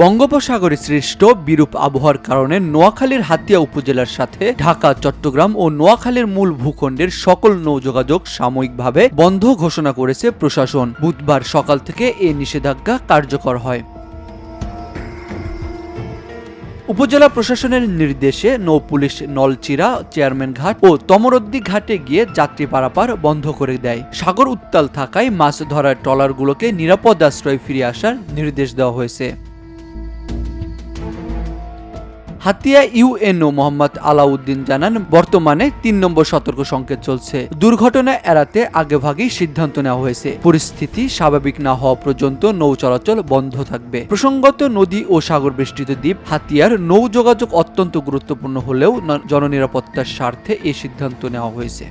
বঙ্গোপসাগরে সৃষ্ট বিরূপ আবহাওয়ার কারণে নোয়াখালীর হাতিয়া উপজেলার সাথে ঢাকা, চট্টগ্রাম ও নোয়াখালীর মূল ভূখণ্ডের সকল নৌযোগাযোগ সাময়িকভাবে বন্ধ ঘোষণা করেছে প্রশাসন। বুধবার সকাল থেকে এ নিষেধাজ্ঞা কার্যকর হয়। উপজেলা প্রশাসনের নির্দেশে নৌ পুলিশ নলচিরা, চেয়ারম্যান ঘাট ও তমরদ্দি ঘাটে গিয়ে যাত্রী পারাপার বন্ধ করে দেয়। সাগর উত্তাল থাকায় মাছ ধরার ট্রলারগুলোকে নিরাপদ আশ্রয়ে ফিরে আসার নির্দেশ দেওয়া হয়েছে। হাতিয়া ইউএনও মোহাম্মদ আলাউদ্দিন জানান, বর্তমানে তিন নম্বর সতর্ক সংকেত চলছে। দুর্ঘটনা এড়াতে আগেভাগেই সিদ্ধান্ত নেওয়া হয়েছে। পরিস্থিতি স্বাভাবিক না হওয়া পর্যন্ত নৌ চলাচল বন্ধ থাকবে। প্রসঙ্গত, নদী ও সাগর বেষ্টিত দ্বীপ হাতিয়ার নৌ যোগাযোগ অত্যন্ত গুরুত্বপূর্ণ হলেও জননিরাপত্তার স্বার্থে এই সিদ্ধান্ত নেওয়া হয়েছে।